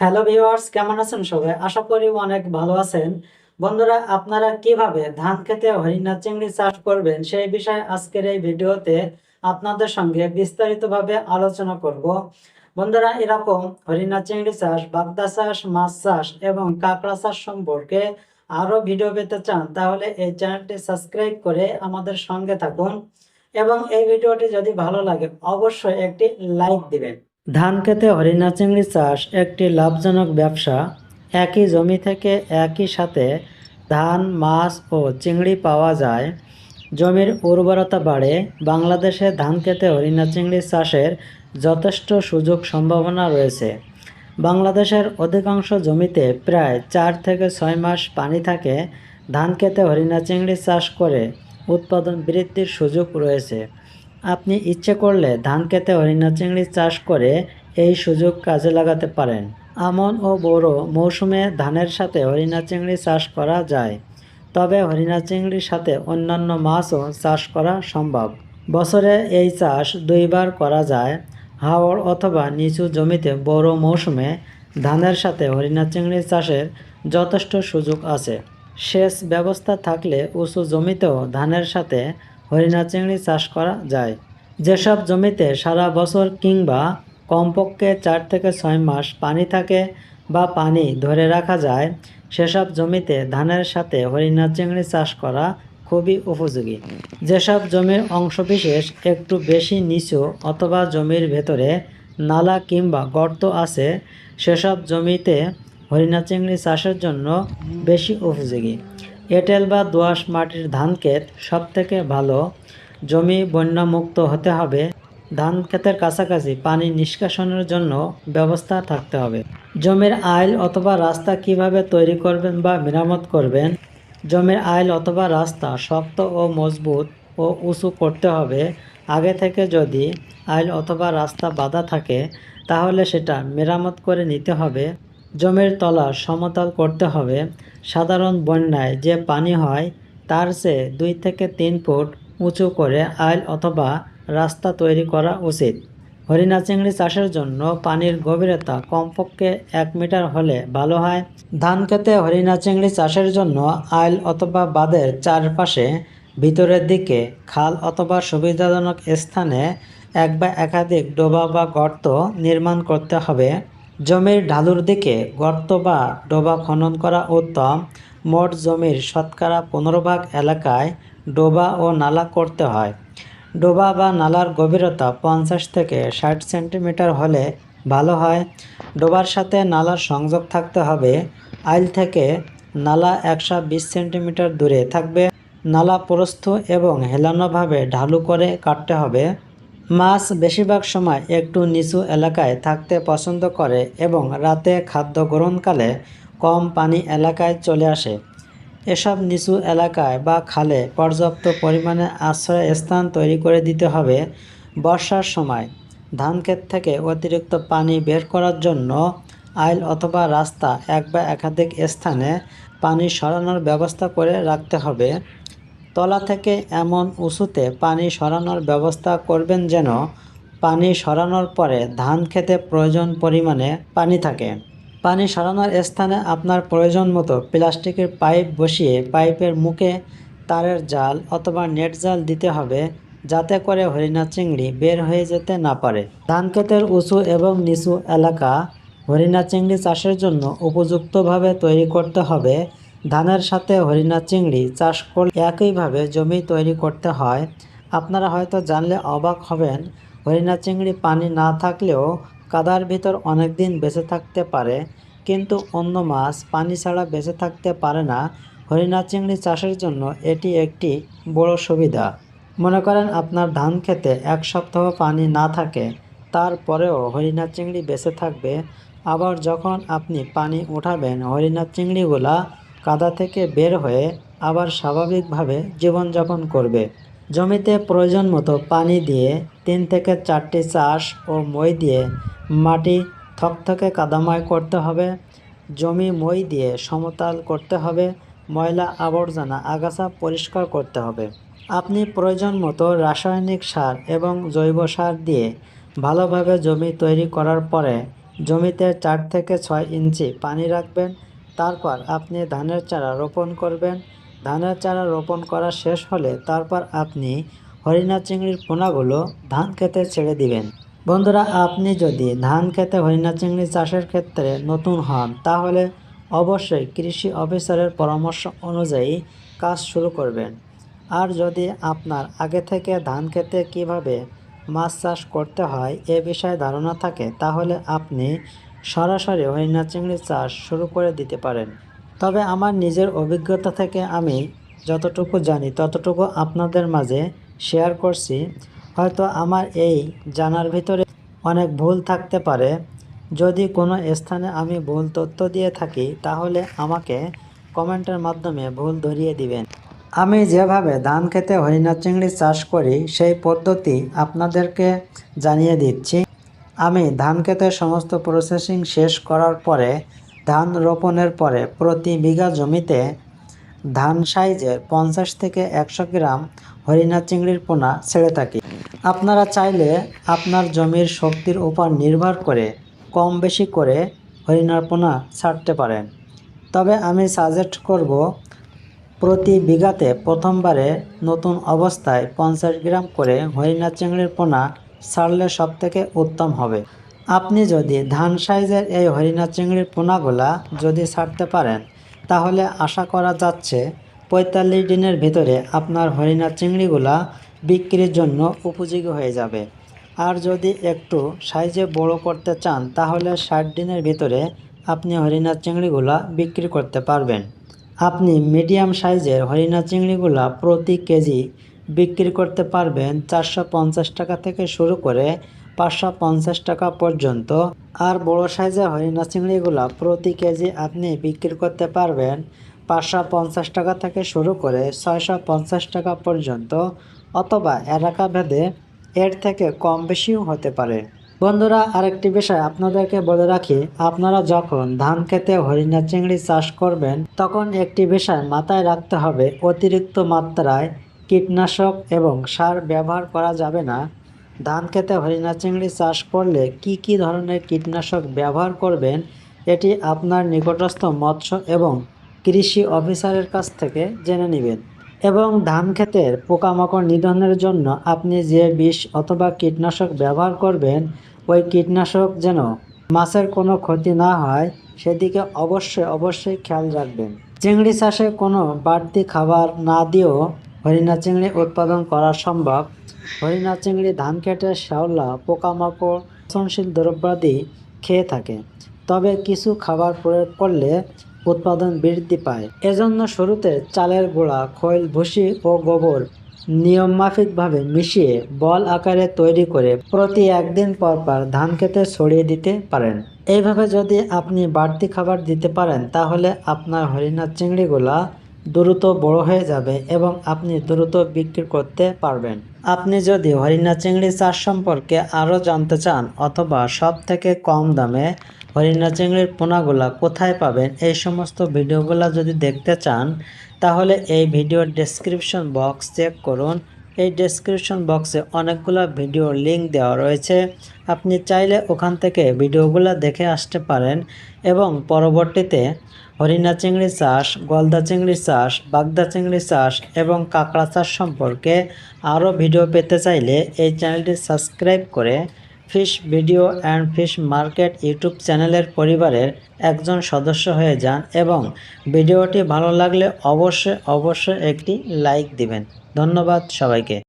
Hello viewers, কেমন আছেন সবাই? আশা করি অনেক ভালো আছেন। বন্ধুরা, আপনারা কীভাবে ধান খেতে হরিণা চিংড়ি চাষ করবেন সেই বিষয়ে আজকের এই ভিডিওতে আপনাদের সঙ্গে বিস্তারিতভাবে আলোচনা করব। বন্ধুরা, এরকম হরিণা চিংড়ি চাষ, বাগদা চাষ, মাছ চাষ এবং কাঁকড়া চাষ সম্পর্কে আরও ভিডিও পেতে চান, তাহলে এই চ্যানেলটি সাবস্ক্রাইব করে আমাদের সঙ্গে থাকুন এবং এই ভিডিওটি যদি ভালো লাগে, অবশ্যই একটি লাইক দিবেন। ধান খেতে হরিণা চিংড়ি চাষ একটি লাভজনক ব্যবসা। একই জমি থেকে একই সাথে ধান, মাছ ও চিংড়ি পাওয়া যায়। জমির উর্বরতা বাড়ে। বাংলাদেশে ধান খেতে হরিণা চিংড়ি চাষের যথেষ্ট সুযোগ সম্ভাবনা রয়েছে। বাংলাদেশের অধিকাংশ জমিতে প্রায় চার থেকে ছয় মাস পানি থাকে। ধান খেতে হরিণা চিংড়ি চাষ করে উৎপাদন বৃদ্ধির সুযোগ রয়েছে। আপনি ইচ্ছে করলে ধান খেতে হরিণা চিংড়ি চাষ করে এই সুযোগ কাজে লাগাতে পারেন। আমন ও বোরো মৌসুমে ধানের সাথে হরিণা চিংড়ি চাষ করা যায়। তবে হরিণা চিংড়ির সাথে অন্যান্য মাছও চাষ করা সম্ভব। বছরে এই চাষ দুইবার করা যায়। হাওড় অথবা নিচু জমিতে বড় মৌসুমে ধানের সাথে হরিণা চিংড়ি চাষের যথেষ্ট সুযোগ আছে। সেচ ব্যবস্থা থাকলে উঁচু জমিতেও ধানের সাথে হরিণা চিংড়ি চাষ করা যায়। যেসব জমিতে সারা বছর কিংবা কমপক্ষে চার থেকে ছয় মাস পানি থাকে বা পানি ধরে রাখা যায়, সেসব জমিতে ধানের সাথে হরিণা চিংড়ি চাষ করা খুবই উপযোগী। যেসব জমির অংশবিশেষ একটু বেশি নিচু অথবা জমির ভেতরে নালা কিংবা গর্ত আছে, সেসব জমিতে হরিণা চিংড়ি চাষের জন্য বেশি উপযোগী। এঁটেল বা দোআঁশ মাটির ধান ক্ষেত সব থেকে ভালো। জমি বন্যামুক্ত হতে হবে। ধান ক্ষেতের কাছাকাছি পানি নিষ্কাশনের জন্য ব্যবস্থা থাকতে হবে। জমির আইল অথবা রাস্তা কীভাবে তৈরি করবেন বা মেরামত করবেন? জমির আইল অথবা রাস্তা শক্ত ও মজবুত ও উঁচু করতে হবে। আগে থেকে যদি আইল অথবা রাস্তা বাঁধা থাকে, তাহলে সেটা মেরামত করে নিতে হবে। জমির তলা সমতল করতে হবে। সাধারণ বন্যায় যে পানি হয়, তার চেয়ে দুই থেকে তিন ফুট উঁচু করে আইল অথবা রাস্তা তৈরি করা উচিত। হরিণা চিংড়ি চাষের জন্য পানির গভীরতা কমপক্ষে এক মিটার হলে ভালো হয়। ধান খেতে হরিণা চিংড়ি চাষের জন্য আইল অথবা বাঁধের চারপাশে ভিতরের দিকে খাল অথবা সুবিধাজনক স্থানে এক বা একাধিক ডোবা বা গর্ত নির্মাণ করতে হবে। জমির ঢালুর দিকে গর্ত বা ডোবা খনন করা উত্তম। মোট জমির শতকরা পনেরো ভাগ এলাকায় ডোবা ও নালা করতে হয়। ডোবা বা নালার গভীরতা পঞ্চাশ থেকে ষাট সেন্টিমিটার হলে ভালো হয়। ডোবার সাথে নালার সংযোগ থাকতে হবে। আইল থেকে নালা একশো বিশ সেন্টিমিটার দূরে থাকবে। নালা প্রস্থ এবং হেলানোভাবে ঢালু করে কাটতে হবে। মাছ বেশিরভাগ সময় একটু নিচু এলাকায় থাকতে পছন্দ করে এবং রাতে খাদ্য গ্রহণকালে কম পানি এলাকায় চলে আসে। এসব নিচু এলাকায় বা খালে পর্যাপ্ত পরিমাণে আশ্রয় স্থান তৈরি করে দিতে হবে বর্ষার সময়। ধান ক্ষেত থেকে অতিরিক্ত পানি বের করার জন্য আইল অথবা রাস্তা এক বা একাধিক স্থানে পানি সরানোর ব্যবস্থা করে রাখতে হবে। তলা থেকে এমন উঁচুতে পানি সরানোর ব্যবস্থা করবেন যেন পানি সরানোর পরে ধান খেতে প্রয়োজন পরিমাণে পানি থাকে। পানি সরানোর স্থানে আপনার প্রয়োজন মতো প্লাস্টিকের পাইপ বসিয়ে পাইপের মুখে তারের জাল অথবা নেট জাল দিতে হবে যাতে করে হরিণা চিংড়ি বের হয়ে যেতে না পারে। ধান ক্ষেতের উঁচু এবং নিচু এলাকা হরিণা চিংড়ি চাষের জন্য উপযুক্তভাবে তৈরি করতে হবে ধানের সাথে হরিণা চিংড়ি চাষ করলে একইভাবে জমি তৈরি করতে হয়। আপনারা হয়তো জানলে অবাক হবেন হরিণা চিংড়ি পানি না থাকলেও কাদার ভিতর অনেক দিন বেঁচে থাকতে পারে। কিন্তু অন্য মাছ পানি ছাড়া বেঁচে থাকতে পারে না। হরিণা চিংড়ি চাষের জন্য এটি একটি বড় সুবিধা। মনে করেন আপনার ধান খেতে এক সপ্তাহ পানি না থাকে, তারপরেও হরিণা চিংড়ি বেঁচে থাকবে। আবার যখন আপনি পানি উঠাবেন হরিণা চিংড়িগুলা কাদা থেকে বের হয়ে আবার স্বাভাবিকভাবে জীবনযাপন করবে। জমিতে প্রয়োজন মতো পানি দিয়ে তিন থেকে চারটি চাষ ও মই দিয়ে মাটি থকথকে কাদাময় করতে হবে। জমি মই দিয়ে সমতল করতে হবে। ময়লা আবর্জনা আগাছা পরিষ্কার করতে হবে। আপনি প্রয়োজন মতো রাসায়নিক সার এবং জৈব সার দিয়ে ভালোভাবে জমি তৈরি করার পরে জমিতে চার থেকে ছয় ইঞ্চি পানি রাখবেন। তারপর আপনি ধানের চারা রোপণ করবেন। ধানের চারা রোপণ করা শেষ হলে তারপর আপনি হরিণা চিংড়ির পোনাগুলো ধান খেতে ছেড়ে দিবেন। বন্ধুরা, আপনি যদি ধান খেতে হরিণা চিংড়ি চাষের ক্ষেত্রে নতুন হন, তাহলে অবশ্যই কৃষি অফিসারের পরামর্শ অনুযায়ী কাজ শুরু করবেন। আর যদি আপনার আগে থেকে ধান খেতে কীভাবে মাছ চাষ করতে হয় এ বিষয়ে ধারণা থাকে, তাহলে আপনি সরাসরি হরিণা চিংড়ি চাষ শুরু করে দিতে পারেন। তবে আমার নিজের অভিজ্ঞতা থেকে আমি যতটুকু জানি, ততটুকু আপনাদের মাঝে শেয়ার করছি। হয়তো আমার এই জানার ভিতরে অনেক ভুল থাকতে পারে। যদি কোনো স্থানে আমি ভুল তথ্য দিয়ে থাকি, তাহলে আমাকে কমেন্টের মাধ্যমে ভুল ধরিয়ে দিবেন। আমি যেভাবে ধান খেতে হরিণা চিংড়ি চাষ করি, সেই পদ্ধতি আপনাদেরকে জানিয়ে দিচ্ছি। আমি ধান খেতে সমস্ত প্রসেসিং শেষ করার পরে, ধান রোপণের পরে প্রতি বিঘা জমিতে ধান সাইজের পঞ্চাশ থেকে একশো গ্রাম হরিণা চিংড়ির পোনা ছেড়ে থাকি। আপনারা চাইলে আপনার জমির শক্তির উপর নির্ভর করে কম বেশি করে হরিণার পোনা ছাড়তে পারেন। তবে আমি সাজেস্ট করব, প্রতি বিঘাতে প্রথমবারে নতুন অবস্থায় পঞ্চাশ গ্রাম করে হরিণা চিংড়ির পোনা ছাড়লে সব থেকে উত্তম হবে। আপনি যদি ধান সাইজের এই হরিণা চিংড়ির পোনাগুলা যদি ছাড়তে পারেন, তাহলে আশা করা যাচ্ছে পঁয়তাল্লিশ দিনের ভিতরে আপনার হরিণা চিংড়িগুলা বিক্রির জন্য উপযোগী হয়ে যাবে। আর যদি একটু সাইজে বড় করতে চান, তাহলে ষাট দিনের ভিতরে আপনি হরিণা চিংড়িগুলা বিক্রি করতে পারবেন। আপনি মিডিয়াম সাইজের হরিণা চিংড়িগুলা প্রতি কেজি বিক্রি করতে পারবেন চারশো পঞ্চাশ টাকা থেকে শুরু করে পাঁচশো পঞ্চাশ টাকা পর্যন্ত। আর বড় সাইজের হরিণা চিংড়িগুলো প্রতি কেজি আপনি বিক্রি করতে পারবেন পাঁচশো পঞ্চাশ টাকা থেকে শুরু করে ছয়শো পঞ্চাশ টাকা পর্যন্ত অথবা এলাকা ভেদে এর থেকে কম বেশিও হতে পারে। বন্ধুরা, আরেকটি বিষয় আপনাদেরকে বলে রাখি, আপনারা যখন ধান খেতে হরিণা চিংড়ি চাষ করবেন, তখন একটি বিষয় মাথায় রাখতে হবে, অতিরিক্ত মাত্রায় কীটনাশক এবং সার ব্যবহার করা যাবে না। ধান খেতে হরিণা চিংড়ি চাষ করলে কি কি ধরনের কীটনাশক ব্যবহার করবেন, এটি আপনার নিকটস্থ মৎস্য এবং কৃষি অফিসারের কাছ থেকে জেনে নেবেন। এবং ধান ক্ষেতের পোকামাকড় নিধনের জন্য আপনি যে বিষ অথবা কীটনাশক ব্যবহার করবেন, ওই কীটনাশক যেন মাছের কোনো ক্ষতি না হয়, সেদিকে অবশ্যই অবশ্যই খেয়াল রাখবেন। চিংড়ি চাষে কোনো বাড়তি খাবার না দিয়েও হরিণা চিংড়ি উৎপাদন করা সম্ভব। হরিণা চিংড়ি ধান খেতে শ্যাওলা, পোকামাকড় পচনশীল দ্রব্যাদি খেয়ে থাকে। তবে কিছু খাবার প্রয়োগ করলে উৎপাদন বৃদ্ধি পায়। এজন্য শুরুতে চালের গোড়া, খৈল, ভুসি ও গোবর নিয়মমাফিকভাবে মিশিয়ে বল আকারে তৈরি করে প্রতি একদিন পর পর ধান খেতে ছড়িয়ে দিতে পারেন। এইভাবে যদি আপনি বাড়তি খাবার দিতে পারেন, তাহলে আপনার হরিণা চিংড়িগুলা দ্রুত বড় হয়ে যাবে এবং আপনি দ্রুত বিক্রি করতে পারবেন। আপনি যদি হরিণা চিংড়ি চাষ সম্পর্কে আরও জানতে চান অথবা সব থেকে কম দামে হরিণা চিংড়ির পোনাগুলা কোথায় পাবেন, এই সমস্ত ভিডিওগুলো যদি দেখতে চান, তাহলে এই ভিডিওর ডেসক্রিপশন বক্স চেক করুন। এই ডেসক্রিপশন বক্সে অনেকগুলো ভিডিওর লিঙ্ক দেওয়া রয়েছে। আপনি চাইলে ওখান থেকে ভিডিওগুলো দেখে আসতে পারেন এবং পরবর্তীতে হরিণা চিংড়ি চাষ, গলদা চিংড়ি চাষ, বাগদা চিংড়ি চাষ এবং কাঁকড়া চাষ সম্পর্কে আরও ভিডিও পেতে চাইলে এই চ্যানেলটি সাবস্ক্রাইব করে fish video and fish market YouTube চ্যানেলের পরিবারের একজন সদস্য হয়ে যান এবং ভিডিওটি ভালো লাগলে অবশ্যই অবশ্যই একটি লাইক দিবেন। ধন্যবাদ সবাইকে।